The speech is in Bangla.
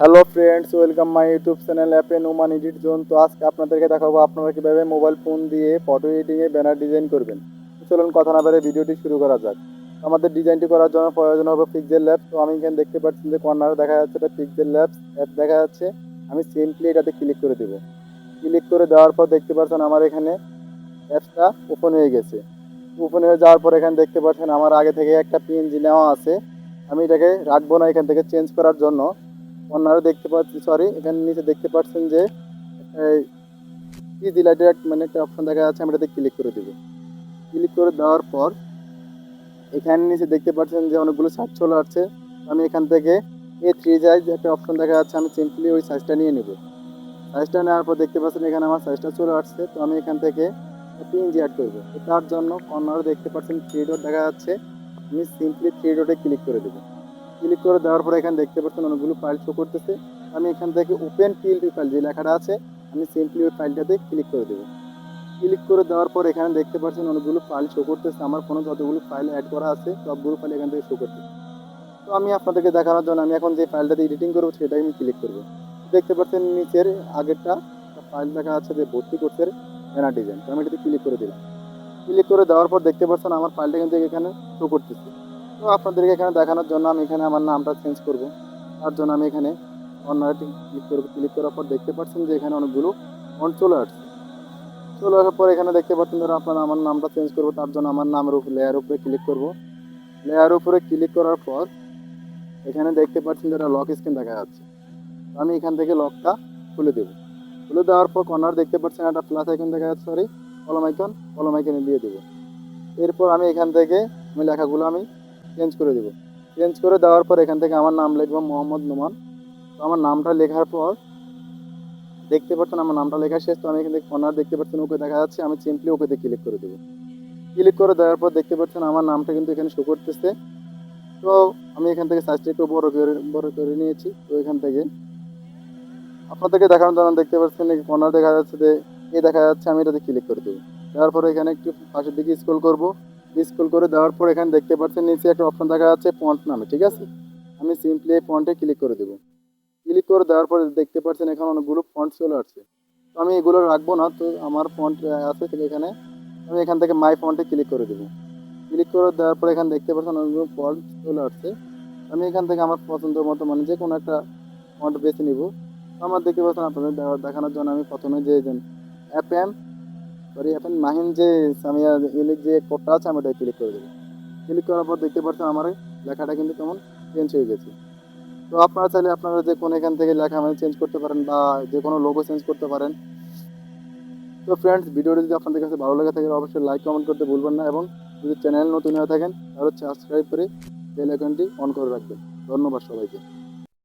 Hello friends welcome my YouTube channel অ্যাপে নোমান এডিট জোন তো আজকে আপনাদেরকে দেখাবো আপনারা কীভাবে মোবাইল ফোন দিয়ে ফটো এডিটিংয়ে ব্যানার ডিজাইন করবেন। চলুন কথা না বেড়ে ভিডিওটি শুরু করা যাক। আমাদের ডিজাইনটি করার জন্য প্রয়োজন হবে পিকজেল ল্যাব তো আমি এখানে দেখতে পাচ্ছি যে কর্নারে দেখা যাচ্ছে এটা পিকজেল ল্যাবস অ্যাপ দেখা যাচ্ছে। আমি সিম্পলি এটাতে ক্লিক করে দেবো। ক্লিক করে দেওয়ার পর দেখতে পাচ্ছেন আমার এখানে অ্যাপসটা ওপেন হয়ে গেছে। ওপেন হয়ে যাওয়ার পর এখানে দেখতে পাচ্ছেন আমার আগে থেকে একটা পিএনজি নেওয়া আছে। আমি এটাকে রাখব না এখান থেকে চেঞ্জ করার জন্য। কর্নারে দেখতে পাচ্ছি সরি এখানে নিচে দেখতে পাচ্ছেন যে ইজি লাইটের মানে একটা অপশন দেখা যাচ্ছে আমি এটাতে ক্লিক করে দেবো। ক্লিক করে দেওয়ার পর, এখানে নিচে দেখতে পাচ্ছেন যে অনেকগুলো সাইজ চলে আসছে। আমি এখান থেকে এ থ্রি সাইজ একটা অপশন দেখা যাচ্ছে, আমি সিম্পলি ওই সাইজটা নিয়ে নেব। সাইজটা নেওয়ার পর দেখতে পাচ্ছেন এখানে আমার সাইজটা চলে আসছে, তো আমি এখান থেকে পিএনজি অ্যাড করব। তার জন্য কর্নারে দেখতে পাচ্ছেন থ্রি ডট দেখা যাচ্ছে, আমি সিম্পলি থ্রি ডটে ক্লিক করে দেবো। ক্লিক করে দেওয়ার পরে এখানে দেখতে পাচ্ছেন অনেকগুলো ফাইল শো করতেছে। আমি এখান থেকে ওপেন পিএলপি ফাইল যে লেখাটা আছে, আমি সিম্পলি ওই ফাইলটাতে ক্লিক করে দেবো। ক্লিক করে দেওয়ার পর এখানে দেখতে পাচ্ছেন অনেকগুলো ফাইল শো করতেছে। আমার ফোনে যতগুলো ফাইল অ্যাড করা আছে, সবগুলো ফাইল এখান থেকে শো করতেছে। তো আমি আপনাদেরকে দেখানোর জন্য আমি এখন যে ফাইলটাতে এডিটিং করব, সেটাই আমি ক্লিক করব। দেখতে পাচ্ছেন নিচের আগেরটা ফাইল দেখা আছে যে ভর্তি করতে ব্যানার ডিজাইন তো আমি এটাতে ক্লিক করে দিলাম। ক্লিক করে দেওয়ার পর দেখতে পাচ্ছেন আমার ফাইলটা কিন্তু এখানে শো করতেছে। তো আপনাদেরকে এখানে দেখানোর জন্য আমি এখানে আমার নামটা চেঞ্জ করব। তার জন্য আমি এখানে অন্যায়টি ক্লিক করব। ক্লিক করার পর দেখতে পাচ্ছেন যে এখানে অনেকগুলো ফন্ট চলে আসছে। চলে আসার পর এখানে দেখতে পাচ্ছেন ধরো আপনার আমার নামটা চেঞ্জ করব। তার জন্য আমার নামের উপর লেয়ার উপরে ক্লিক করব। লেয়ার উপরে ক্লিক করার পর এখানে দেখতে পাচ্ছেন যেটা লক স্ক্রিন দেখা যাচ্ছে। আমি এখান থেকে লকটা খুলে দেবো। খুলে দেওয়ার পর কর্নার দেখতে পাচ্ছেন একটা প্লাস আইকন দেখা যাচ্ছে সরি কলম আইকন কলম আইকনে দিয়ে দেবো। এরপর আমি এখান থেকে আমি লেখাগুলো আমি চেঞ্জ করে দেবো। চেঞ্জ করে দেওয়ার পর এখান থেকে আমার নাম লিখব মোহাম্মদ নোমান। তো আমার নামটা লেখার পর দেখতে পাচ্ছেন আমার নামটা লেখা শেষ। তো আমি এখান থেকে কর্নার দেখতে পাচ্ছেন, ওকে দেখা যাচ্ছে। আমি সিম্পলি ওকেতে ক্লিক করে দেবো। ক্লিক করে দেওয়ার পর দেখতে পাচ্ছেন আমার নামটা কিন্তু এখানে শো করতেছে। তো আমি এখান থেকে সাইজটা একটু বড় করে বড় করে নিয়েছি। তো এখান থেকে আপনাদেরকে দেখানোর জন্য দেখতে পাচ্ছেন কর্নার দেখা যাচ্ছে যে এ দেখা যাচ্ছে, আমি এটাতে ক্লিক করে দেবো। দেওয়ার পরে এখানে একটু পাশের দিকে স্ক্রল করব। স্ক্রল করে দেওয়ার পর এখানে দেখতে পাচ্ছেন, নিচে একটা অপশন দেখা যাচ্ছে ফন্ট নামে, ঠিক আছে? আমি সিম্পলি এই ফন্টে ক্লিক করে দেবো। ক্লিক করে দেওয়ার পরে দেখতে পাচ্ছেন, এখানে অনেকগুলো ফন্ট চলে আসছে। তো আমি এগুলো রাখব না, তো আমার ফন্ট আছে এখানে। আমি এখান থেকে মাই ফন্টে ক্লিক করে দেবো। ক্লিক করে দেওয়ার পর এখানে দেখতে পাচ্ছেন, অনেকগুলো ফন্ট চলে আসছে। আমি এখান থেকে আমার পছন্দ মতো মানে যে কোনো একটা ফন্ট বেছে নিব। আমার দেখতে পাচ্ছেন, আপনাদের দেখানোর জন্য আমি প্রথমে যে অ্যাপ এম সরি, এখন মাহিন যে সামিয়া ইউনিক যে কোডটা আছে, আমি ওটা ক্লিক করে দেবো। ক্লিক করার পর দেখতে পাচ্ছেন আমার লেখাটা কিন্তু কেমন চেঞ্জ হয়ে গেছে। তো আপনারা চাইলে আপনারা যে কোনো এখান থেকে লেখা মানে চেঞ্জ করতে পারেন বা যে কোনো লোগো চেঞ্জ করতে পারেন। তো ফ্রেন্ডস ভিডিওটি যদি আপনাদের কাছে ভালো লেগে থাকে, অবশ্যই লাইক কমেন্ট করতে ভুলবেন না এবং যদি চ্যানেল নতুন হয়ে থাকেন, তাহলে সাবস্ক্রাইব করে বেল আইকনটি অন করে রাখবেন। ধন্যবাদ সবাইকে।